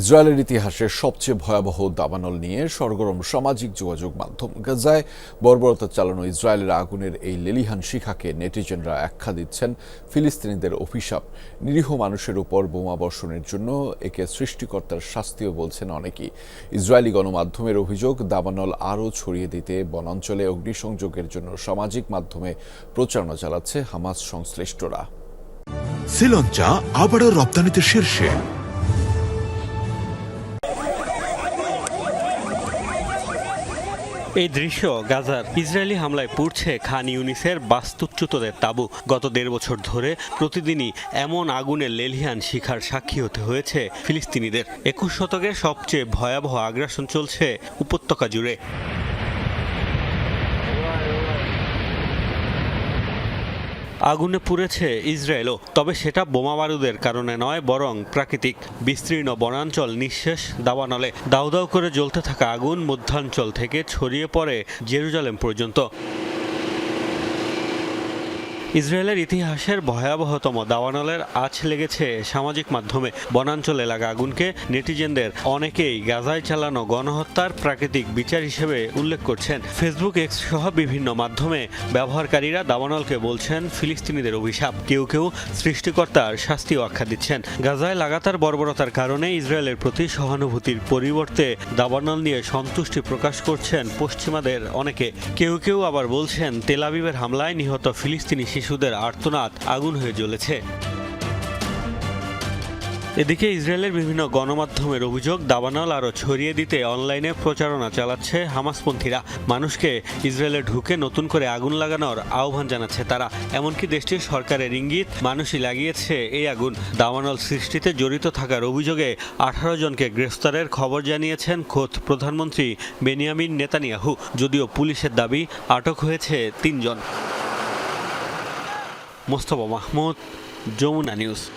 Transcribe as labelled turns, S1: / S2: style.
S1: ইসরায়েলের ইতিহাসে সবচেয়ে ভয়াবহ দাবানল নিয়ে সরগরম সামাজিক যোগাযোগ মাধ্যম গাজায় বর্বরতা চালানো ইসরায়েলের আগুনের এই লেলিহান শিখাকে নেটিজেনরা আখ্যা দিচ্ছেন ফিলিস্তিনিদের অভিশাপ নিরীহ মানুষের উপর বোমা বর্ষণের জন্য একে সৃষ্টিকর্তার শাস্তিও বলছেন অনেকেই ইসরায়েলি গণমাধ্যমের অভিযোগ দাবানল আরও ছড়িয়ে দিতে বনাঞ্চলে অগ্নিসংযোগের জন্য সামাজিক মাধ্যমে প্রচারণা চালাচ্ছে হামাস সংশ্লিষ্টরা
S2: শ্রীলঞ্চা আবারও রপ্তানিতে শীর্ষে এই দৃশ্য গাজার ইসরায়েলি হামলায় পড়ছে খান ইউনিসের বাস্তুচ্যুতদের তাবু গত দেড় বছর ধরে প্রতিদিনই এমন আগুনে লেলিহান শিখার সাক্ষী হতে হয়েছে ফিলিস্তিনিদের একুশ শতকের সবচেয়ে ভয়াবহ আগ্রাসন চলছে উপত্যকা জুড়ে আগুনে পুড়েছে ইসরায়েলও তবে সেটা বোমা বারুদের কারণে নয় বরং প্রাকৃতিক বিস্তীর্ণ বনাঞ্চল নিঃশেষ দাবানলে দাউ দাউ করে জ্বলতে থাকা আগুন মধ্যাঞ্চল থেকে ছড়িয়ে পড়ে জেরুজালেম পর্যন্ত ইসরায়েলের ইতিহাসের ভয়াবহতম দাওয়ানলের আজ লেগেছে সামাজিক মাধ্যমে বনাঞ্চল এলাকা আগুনকে নেটিজেনদের অনেকেই গাজায় চালানো গণহত্যার প্রাকৃতিক বিচার হিসেবে উল্লেখ করছেন ফেসবুক এক্স সহ বিভিন্ন মাধ্যমে ব্যবহারকারীরা দাবানলকে বলছেন ফিলিস্তিনিদের অভিশাপ কেউ কেউ সৃষ্টিকর্তার শাস্তিও আখ্যা দিচ্ছেন গাজায় লাগাতার বর্বরতার কারণে ইসরায়েলের প্রতি সহানুভূতির পরিবর্তে দাবানল নিয়ে সন্তুষ্টি প্রকাশ করছেন পশ্চিমাদের অনেকে কেউ কেউ আবার বলছেন তেলাবিবের হামলায় নিহত ফিলিস্তিনি শিশু শিশুদের আর্তনাদ আগুন হয়ে জ্বলেছে এদিকে ইসরায়েলের বিভিন্ন গণমাধ্যমের অভিযোগ দাবানল আরও ছড়িয়ে দিতে অনলাইনে প্রচারণা চালাচ্ছে হামাসপন্থীরা মানুষকে ইসরায়েলে ঢুকে নতুন করে আগুন লাগানোর আহ্বান জানাচ্ছে তারা এমনকি দেশটির সরকারের ইঙ্গিত মানুষই লাগিয়েছে এই আগুন দাবানল সৃষ্টিতে জড়িত থাকার অভিযোগে আঠারো জনকে গ্রেফতারের খবর জানিয়েছেন খোদ প্রধানমন্ত্রী বেনিয়ামিন নেতানিয়াহু যদিও পুলিশের দাবি আটক হয়েছে তিনজন مصطفی محمود جمعه نیوز